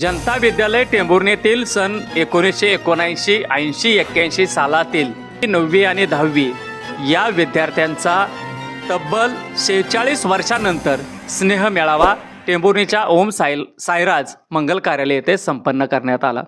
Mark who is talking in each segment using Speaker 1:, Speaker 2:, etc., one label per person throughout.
Speaker 1: जनता विद्यालय टेंभुर्णीतील सन एकोणीसशे एकोणऐंशी ऐंशी एक्क्याऐंशी सालातील नववी आणि दहावी या विद्यार्थ्यांचा तब्बल शेहेचाळीस वर्षानंतर स्नेह मेळावा टेंभुर्णीच्या ओम साईल साईराज मंगल कार्यालय येथे संपन्न करण्यात आला.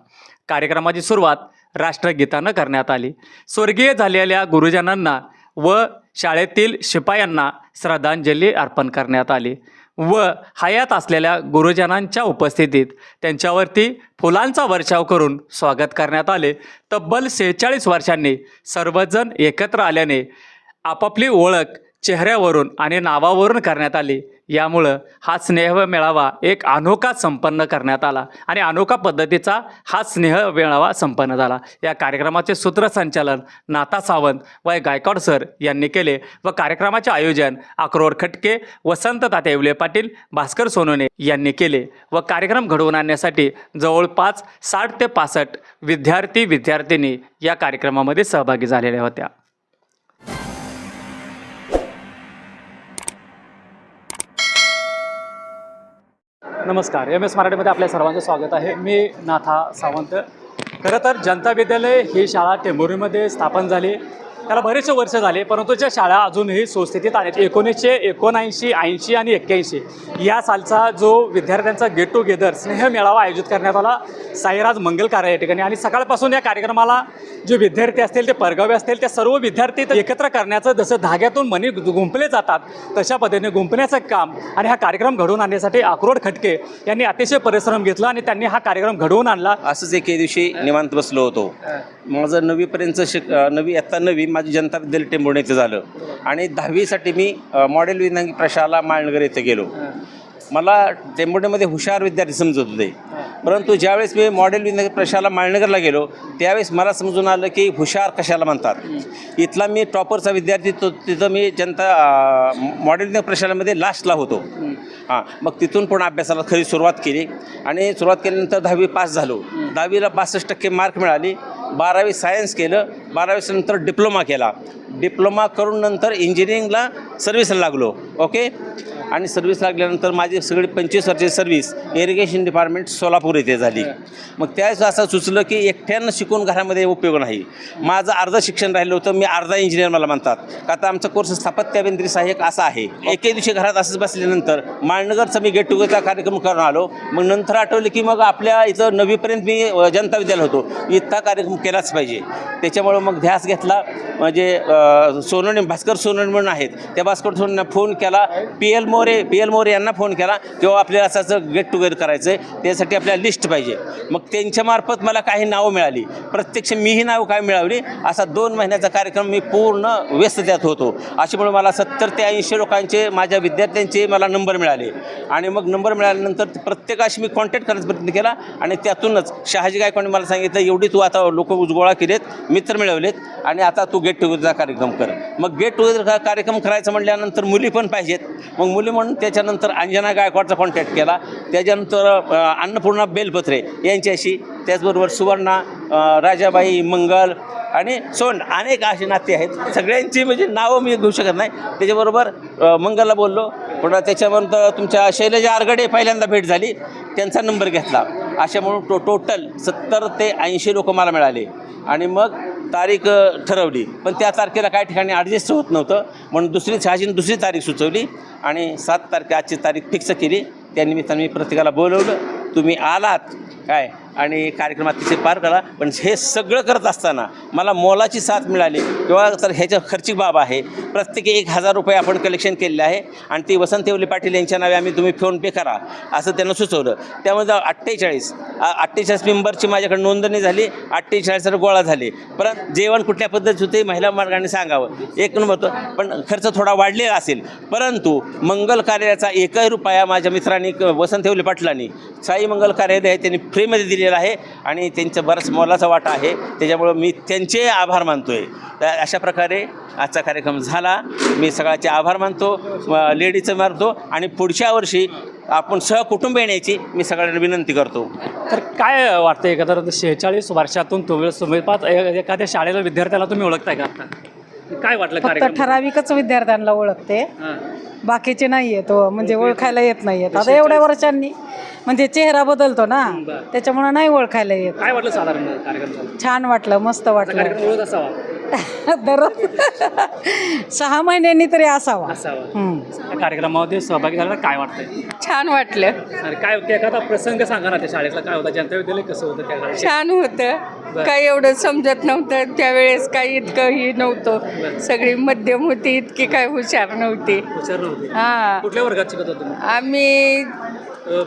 Speaker 1: कार्यक्रमाची सुरुवात राष्ट्रगीतानं करण्यात आली. स्वर्गीय झालेल्या गुरुजनांना व शाळेतील शिपायांना श्रद्धांजली अर्पण करण्यात आली. व हयात असलेल्या गुरुजनांच्या उपस्थितीत त्यांच्यावरती फुलांचा वर्षाव करून स्वागत करण्यात आले. तब्बल सेहेचाळीस वर्षांनी सर्वजण एकत्र आल्याने आपापली ओळख चेहऱ्यावरून आणि नावावरून करण्यात आली. यामुळं हा स्नेह मेळावा एक अनोखा संपन्न करण्यात आला आणि अनोखा पद्धतीचा हा स्नेह मेळावा संपन्न झाला. या कार्यक्रमाचे सूत्रसंचालन नाता सावंत व गायकवाड सर यांनी केले व कार्यक्रमाचे आयोजन अक्रोड खटके वसंत तात्या येवले पाटील भास्कर सोनोने यांनी केले व कार्यक्रम घडवून आणण्यासाठी जवळपास साठ ते पासष्ट विद्यार्थी विद्यार्थिनी या कार्यक्रमामध्ये सहभागी झालेल्या होत्या. नमस्कार. एम एस मराठीमध्ये आपल्या सर्वांचं स्वागत आहे. मी नाथा सावंत. खरं तर जनता विद्यालय ही शाळा टेंभुरीमध्ये स्थापन झाली. त्याला बरेचसे वर्ष झाले परंतु ज्या शाळा अजूनही सुस्थितीत आहेत एकोणीसशे एकोणऐंशी ऐंशी आणि एक्क्याऐंशी या सालचा जो विद्यार्थ्यांचा गेट टुगेदर स्नेह मेळावा आयोजित करण्यात आला. साईराज मंगल कार्य या ठिकाणी. आणि सकाळपासून या कार्यक्रमाला जे विद्यार्थी असतील ते परगावे असतील त्या सर्व विद्यार्थी एकत्र करण्याचं जसं धाग्यातून मनी गुंपले जातात तशा पद्धतीने गुंपण्याचं काम आणि हा कार्यक्रम घडवून आणण्यासाठी अक्रोड खटके यांनी अतिशय परिश्रम घेतला आणि त्यांनी हा कार्यक्रम घडवून आणला.
Speaker 2: असंच एके दिवशी निवांत बसलो होतो. माझं नववीपर्यंत शिक अ, नववी आत्ता नववी माझी जनता विद्यालय टेंभुर्णी येथे झालं. आणि दहावीसाठी मी मॉडेल विज्ञान प्रशाला माळनगर येथे गेलो. मला टेंभुर्णीमध्ये हुशार विद्यार्थी समजत होते. परंतु ज्यावेळेस मी मॉडेल विज्ञान प्रशाला माळनगरला गेलो त्यावेळेस मला समजून आलं की हुशार कशाला म्हणतात. इथला मी टॉपरचा विद्यार्थी तो तिथं मी जनता मॉडेल विज्ञान प्रशालामध्ये लास्टला होतो. हां मग तिथून पण अभ्यासाला खरी सुरुवात केली. आणि सुरुवात केल्यानंतर दहावी पास झालो. दहावीला बासष्ट टक्के मार्क मिळाली. बारावी सायन्स केलं. बारावी नंतर डिप्लोमा केला. डिप्लोमा करून नंतर इंजिनिअरिंगला सर्व्हिसला लागलो. ओके आणि सर्व्हिस लागल्यानंतर माझी सगळी पंचवीस वर्षाची सर्व्हिस इरिगेशन डिपार्टमेंट सोलापूर येथे झाली. मग त्यावेळेस असं सुचलं की एकट्यानं शिकून घरामध्ये उपयोग नाही. माझं अर्ध शिक्षण राहिलं होतं मी अर्धा इंजिनियर मला म्हणतात. का आता आमचा कोर्स स्थापत्याभिंत्री सहाय्यक असा आहे. एके दिवशी घरात असंच बसल्यानंतर माळनगरचा मी गेट टुगेदरचा कार्यक्रम करून आलो. मग नंतर आठवलं की मग आपल्या इथं नवीपर्यंत मी जनता विद्यालय होतो. इथं कार्यक्रम केलाच पाहिजे. त्याच्यामुळं मग ध्यास घेतला. म्हणजे अ, सोनवणे भास्कर सोनवणे म्हणून आहेत. त्या भास्कर सोनवणे फोन केला. P L More B L More यांना फोन केला किंवा आपल्याला असं असं गेट टुगेदर करायचं आहे त्यासाठी आपल्याला लिस्ट पाहिजे. मग त्यांच्यामार्फत मला काही नावं मिळाली. प्रत्यक्ष मीही नावं काय मिळावली असा दोन महिन्याचा कार्यक्रम मी पूर्ण व्यस्त त्यात होतो. अशामुळे मला सत्तर ते ऐंशी लोकांचे माझ्या विद्यार्थ्यांचे मला नंबर मिळाले. आणि मग नंबर मिळाल्यानंतर प्रत्येकाशी मी कॉन्टॅक्ट करण्याचा प्रयत्न केला आणि त्यातूनच शहाजी गायकवाडने मला सांगितलं एवढी तू आता लोक गोळा केलेत मित्र मिळवलेत आणि आता तू गेट टुगेदरचा कार्यक्रम कर. मग गेट टुगेदर कार्यक्रम करायचं म्हटल्यानंतर मुली पण पाहिजेत. मग मुली म्हणून त्याच्यानंतर अंजना गायकवाडचा कॉन्टॅक्ट केला. त्याच्यानंतर अन्नपूर्णा बेलपत्रे यांच्याशी त्याचबरोबर सुवर्णा राजाबाई मंगल आणि सोंड अनेक असे नाते आहेत. सगळ्यांची म्हणजे नावं मी घेऊ शकत नाही. त्याच्याबरोबर मंगलला बोललो. पुन्हा त्याच्यानंतर तुमच्या शैलजा आरगडे पहिल्यांदा भेट झाली. त्यांचा नंबर घेतला. अशा म्हणून टो टोटल सत्तर ते ऐंशी लोक मला मिळाले. आणि मग तारीख ठरवली. पण त्या तारखेला काही ठिकाणी ॲडजस्ट होत नव्हतं. म्हणून दुसरी शहाजीने दुसरी तारीख सुचवली आणि सात तारखे आजची तारीख फिक्स केली. त्यानिमित्तानं मी प्रत्येकाला बोलवलं तुम्ही आलात काय? आणि कार्यक्रम अतिशय पार करा पण हे सगळं करत असताना मला मोलाची साथ मिळाली. किंवा तर ह्याच्या खर्चिक बाब आहे. प्रत्येकी एक हजार रुपये आपण कलेक्शन केलेले आहे. आणि ती वसंत येवले पाटील यांच्या नावे आम्ही तुम्ही फोनपे करा असं त्यांना सुचवलं. त्यामध्ये अठ्ठेचाळीस अठ्ठेचाळीस मेंबरची माझ्याकडे नोंदणी झाली अठ्ठेचाळीस गोळा झाले. परत जेवण कुठल्या पद्धतीत होते महिला मार्गाने सांगावं. एक नंबर होतं. पण खर्च थोडा वाढलेला असेल. परंतु मंगल कार्याचा एकही रुपया माझ्या मित्रांनी वसंत ठेवले पाटलांनी साई मंगल कार्यालय आहे त्यांनी फ्रीमध्ये दिलेलं आहे आणि त्यांचं बराच मोलाचा वाटा आहे. त्याच्यामुळं मी त्यांचे आभार मानतो आहे अशा प्रकारे आजचा कार्यक्रम झाला. मी सगळ्याचे आभार मानतो लेडीचं मानतो आणि पुढच्या वर्षी आपण सहकुटुंब येण्याची मी सगळ्यांना विनंती करतो.
Speaker 1: तर काय वाटतं एकंदर शेहेचाळीस वर्षातून तुम्ही पाच एखाद्या शाळेला विद्यार्थ्याला तुम्ही ओळखताय का? आता काय वाटलं
Speaker 3: फक्त
Speaker 1: कार्यक्रम
Speaker 3: ठराविकच विद्यार्थ्यांना ओळखते.
Speaker 1: हां.
Speaker 3: बाकीचे नाही येत हो, म्हणजे ओळखायला येत नाही येत. आता एवढ्या वर्षांनी म्हणजे चेहरा बदलतो ना
Speaker 1: बरं.
Speaker 3: त्याच्यामुळे नाही ओळखायला येत.
Speaker 1: काय वाटलं साधारण कार्यक्रम? झाला?
Speaker 3: छान वाटलं मस्त वाटलं.
Speaker 1: कार्यक्रम ओळख असावा.
Speaker 3: दररोज सहा महिन्यांनी तरी असावा.
Speaker 1: असावा. त्या कार्यक्रमामध्ये सहभागी झाला काय वाटतंय?
Speaker 4: छान वाटलं.
Speaker 1: अरे काय ते एखादा प्रसंग सांगा ना त्या शाळेतला काय होता जनता विद्यालय कसं होतं त्या शाळेत?
Speaker 4: छान होतं. काही एवढं समजत नव्हतं. त्यावेळेस काही इतकं ही नव्हतं. सगळी मध्यम होती इतकी काय हुशार नव्हती.
Speaker 1: हुशार नव्हते.
Speaker 4: हा.
Speaker 1: कुठल्या वर्गात शिकत होता तुम्ही?
Speaker 4: आम्ही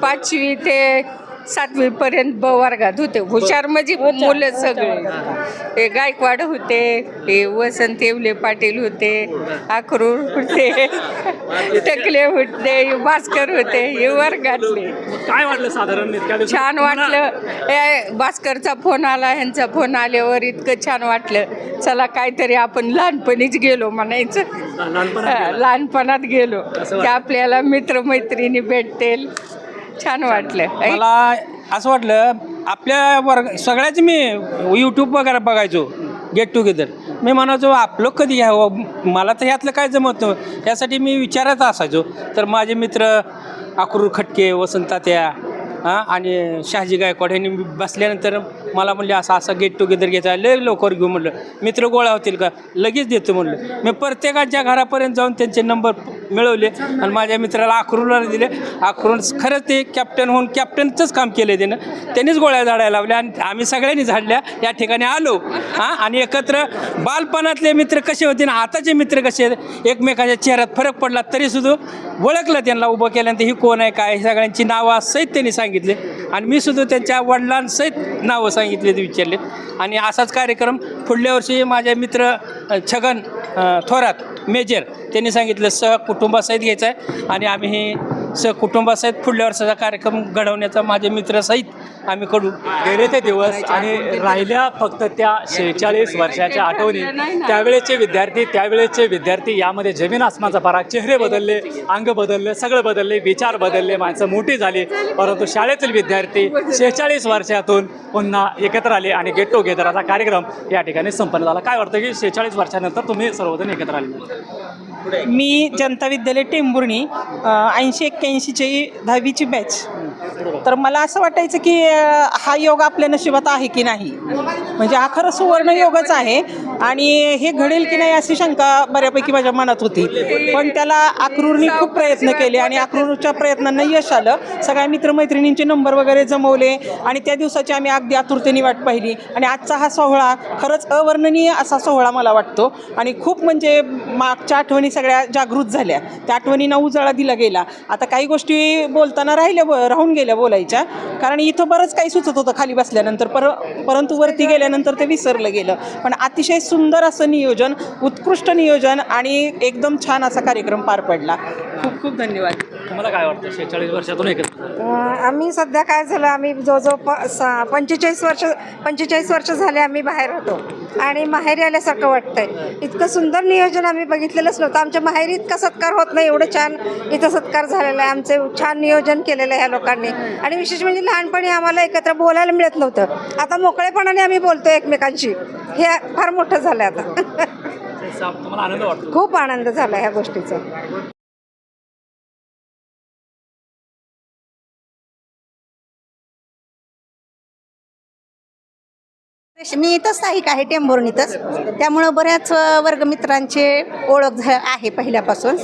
Speaker 4: पाचवी ते सातवी पर्यंत ब वर्गात होते हुशार म्हणजे मुलं सगळे. ते गायकवाड होते हे वसंत येवले पाटील होते अक्रूर होते टकले होते भास्कर होते हे वर्गातले.
Speaker 1: काय वाटलं साधारण?
Speaker 4: छान वाटलं. ए, भास्करचा फोन आला ह्यांचा फोन आल्यावर इतकं छान वाटलं. चला काहीतरी आपण लहानपणीच गेलो म्हणायचं.
Speaker 1: लहानपणात
Speaker 4: हा,
Speaker 1: गेला.
Speaker 4: लहानपणात गेलो.
Speaker 1: असं
Speaker 4: की आपल्याला मित्रमैत्रिणी भेटतील. छान वाटलं. ऐ,
Speaker 5: मला असं वाटलं आपल्या वर्ग सगळ्याच मी यूट्यूब वगैरे बघायचो गेट टुगेदर मी म्हणायचो आपलं कधी घ्यावं मला तर ह्यातलं काय जमत नव्हतं. यासाठी मी विचारत असायचो. तर माझे मित्र अक्रूर खटके वसंत तात्या हां आणि शहाजी गायकवाड यांनी बसल्यानंतर मला म्हणले असं असं गेट टुगेदर घ्यायचं लय लवकर घेऊ म्हणलं. मित्र गोळा होतील का? लगेच देतो म्हणलं. मी प्रत्येकाच्या घरापर्यंत जाऊन त्यांचे नंबर मिळवले. आणि माझ्या मित्राला अक्रूला दिले. अक्रून खरंच ते कॅप्टन होऊन कॅप्टनचंच काम केलं त्यानं. त्यांनीच गोळ्या झाडायला लावल्या आणि आम्ही सगळ्यांनी झाडल्या. या ठिकाणी आलो. हां? आणि एकत्र बालपणातले मित्र कसे होते आणि आताचे मित्र कसे आहेत एकमेकाच्या चेहऱ्यात फरक पडला तरीसुद्धा ओळखलं त्यांना उभं केल्यानंतर ही कोण आहे काय सगळ्यांची नावं सहित त्यांनी सांगितले. आणि मी सुद्धा त्यांच्या वडिलांसहित नावं सांगितले ते विचारले आणि असाच कार्यक्रम पुढल्या वर्षी माझ्या मित्र छगन थोरात मेजर. त्यांनी सांगितलं सह कुटुंबासहित घ्यायचं आहे. आणि आम्ही हे स कुटुंबासहित पुढल्या वर्षाचा कार्यक्रम घडवण्याचा माझे मित्रसहित आम्ही करू.
Speaker 1: गेले ते दिवस आणि राहिल्या फक्त त्या शेहेचाळीस वर्षाच्या आठवणी. त्यावेळेचे विद्यार्थी त्यावेळेचे विद्यार्थी यामध्ये जमीन आसमानचा फरक चेहरे बदलले अंग बदलले सगळं बदलले विचार बदलले माणसं मोठी झाली. परंतु शाळेतील विद्यार्थी शेहेचाळीस वर्षातून पुन्हा एकत्र आले आणि गेट टुगेदरचा कार्यक्रम या ठिकाणी संपन्न झाला. काय वाटतं की शेहेचाळीस वर्षानंतर तुम्ही सर्वजण एकत्र आले?
Speaker 6: मी जनता विद्यालय टेंभुर्णी ऐंशी एक्क्याऐंशीची दहावीची बॅच तर मला असं वाटायचं की हा योग आपल्या नशिबात आहे की नाही? म्हणजे हा खरं सुवर्ण योगच आहे. आणि हे घडेल की नाही अशी शंका बऱ्यापैकी माझ्या मनात होती. पण त्याला अक्रूरनी खूप प्रयत्न केले आणि अक्रूरच्या प्रयत्नांना यश आलं. सगळ्या मित्रमैत्रिणींचे नंबर वगैरे जमवले आणि त्या दिवसाची आम्ही अगदी आतुरतेने वाट पाहिली. आणि आजचा हा सोहळा खरंच अवर्णनीय असा सोहळा मला वाटतो. आणि खूप म्हणजे मागच्या आठवणी सगळ्या जागृत झाल्या. त्या आठवणींना उजाळा दिला गेला. आता काही गोष्टी बोलताना राहिल्या ब- राहून गेल्या. बोलायच्या. कारण इथं बरंच काही सुचत होतं खाली बसल्यानंतर. पर परंतु वरती गेल्यानंतर ते विसरलं गेलं. पण अतिशय सुंदर असं नियोजन उत्कृष्ट नियोजन आणि एकदम छान असा कार्यक्रम पार पडला. खूप खूप धन्यवाद.
Speaker 1: तुम्हाला काय वाटतं? शेहेचाळीस वर्षातून एकत्र
Speaker 7: अं, आम्ही सध्या काय झालं आम्ही जवळजवळ प सा पंचेचाळीस वर्ष पंचेचाळीस वर्ष झाले आम्ही बाहेर होतो आणि माहेरी आल्यासारखं वाटतंय. इतकं सुंदर नियोजन आम्ही बघितलेलंच नव्हतं. आमच्या माहेरी इतका सत्कार होत नाही एवढं छान इथं सत्कार झालेला आहे. आमचे छान नियोजन केलेलं आहे ह्या लोकांनी. आणि विशेष म्हणजे लहानपणी आम्हाला एकत्र बोलायला मिळत नव्हतं. आता मोकळेपणाने आम्ही बोलतो एकमेकांशी. हे फार मोठं झालं आता.
Speaker 1: तुम्हाला आनंद वाटतो?
Speaker 7: खूप आनंद झाला ह्या गोष्टीचा.
Speaker 8: मी इथंच स्थायिक आहे टेंभुर्णीतच त्यामुळं बऱ्याच वर्गमित्रांचे ओळख झा आहे पहिल्यापासून.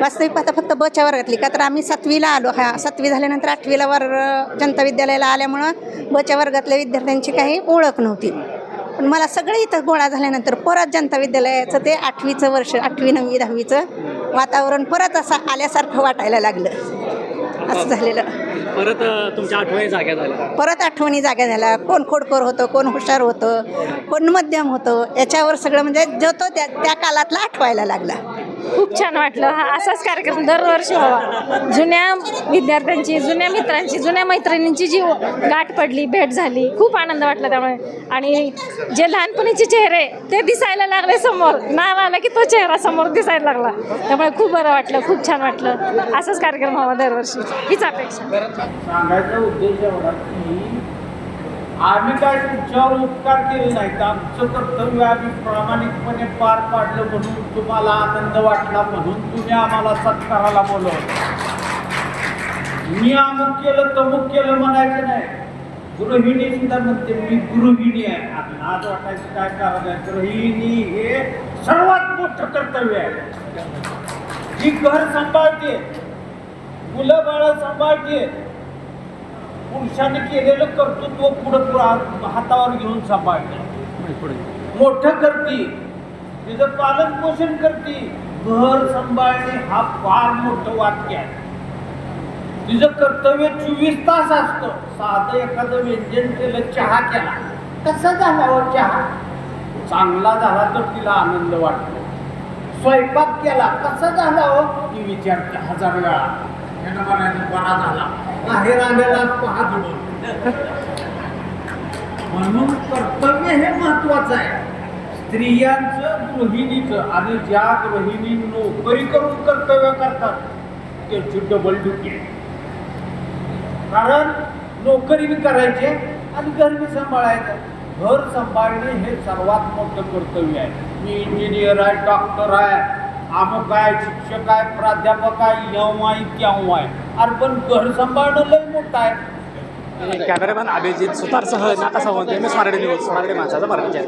Speaker 8: वास्तविक पाहता फक्त बच्या वर्गातली का तर आम्ही सातवीला आलो हा सातवी झाल्यानंतर आठवीला वर जनता विद्यालयाला आल्यामुळं बच्या वर्गातल्या विद्यार्थ्यांची काही ओळख नव्हती. पण मला सगळे इथं गोळा झाल्यानंतर परत जनता विद्यालयाचं ते आठवीचं वर्ष आठवी नववी दहावीचं वातावरण परत असं आल्यासारखं वाटायला लागलं. असं झालेलं.
Speaker 1: परत तुमच्या आठवणी जाग्या झाल्या.
Speaker 8: परत आठवणी जाग्या झाल्या. कोण खोडकर होतं कोण हुशार होतं कोण मध्यम होतं याच्यावर सगळं म्हणजे जो तो त्या त्या काळातला आठवायला लागला.
Speaker 9: खूप छान वाटलं. हा असाच कार्यक्रम दरवर्षी व्हावा. जुन्या विद्यार्थ्यांची जुन्या मित्रांची जुन्या मैत्रिणींची जी गाठ पडली भेट झाली खूप आनंद वाटला त्यामुळे. आणि जे लहानपणीचे चेहरे ते दिसायला लागले समोर. नाव आलं की तो चेहरा समोर दिसायला लागला. त्यामुळे खूप बरं वाटलं खूप छान वाटलं. असाच कार्यक्रम व्हावा दरवर्षी. हीच अपेक्षा
Speaker 5: सांगायचा उद्देश एवढा की
Speaker 10: आम्ही काय तुमच्यावर उपकार केले नाहीत. आमचं कर्तव्य आम्ही प्रामाणिकपणे पार पाडलं म्हणून तुम्हाला आनंद वाटला म्हणून तुम्ही आम्हाला सत्काराला बोलवलं. मी अमुक केलं तमुक केलं म्हणायचं नाही. गृहिणी सुद्धा म्हणते मी गृहिणी आहे. आणि आज वाटायचं काय कारण आहे? गृहिणी हे सर्वात मोठं कर्तव्य आहे. जी घर सांभाळते मुलं बाळ सांभाळते पुरुषाने केलेलं कर्तृत्व पुढं पुढं हातावर घेऊन सांभाळते. मोठं करते तिचं पालन पोषण करते घर सांभाळणे हा फार मोठं वाक्य आहे. तिचं कर्तव्य चोवीस तास असतं. साधं एखादं व्यंजन केलं चहा केला. कसा झाला हो चहा? चांगला झाला तर तिला आनंद वाटतो. स्वयंपाक केला कसा झाला हो? ती विचारते हजार वेळा. झाला. बाहेर आलेला पाहत म्हणून कर्तव्य हे महत्वाचं आहे. स्त्रियांचं गृहिणीचं आणि ज्या गृहिणी नोकरी करून कर्तव्य करतात त्याची डबल ड्युटी कारण नोकरी बी करायची आणि घर बी सांभाळायचं. घर सांभाळणे हे सर्वात मोठं कर्तव्य आहे. मी इंजिनियर आहे डॉक्टर आहे. अमुक आहे शिक्षक आहे प्राध्यापक आहे यव आहे त्याव आहे? अरे पण घर सांभाळणं लय मोठं आहे.
Speaker 1: कॅमेरामॅन अभिजित सुतारसह नाता Sawant M S Marathi news Marathi माणसाचा मराठी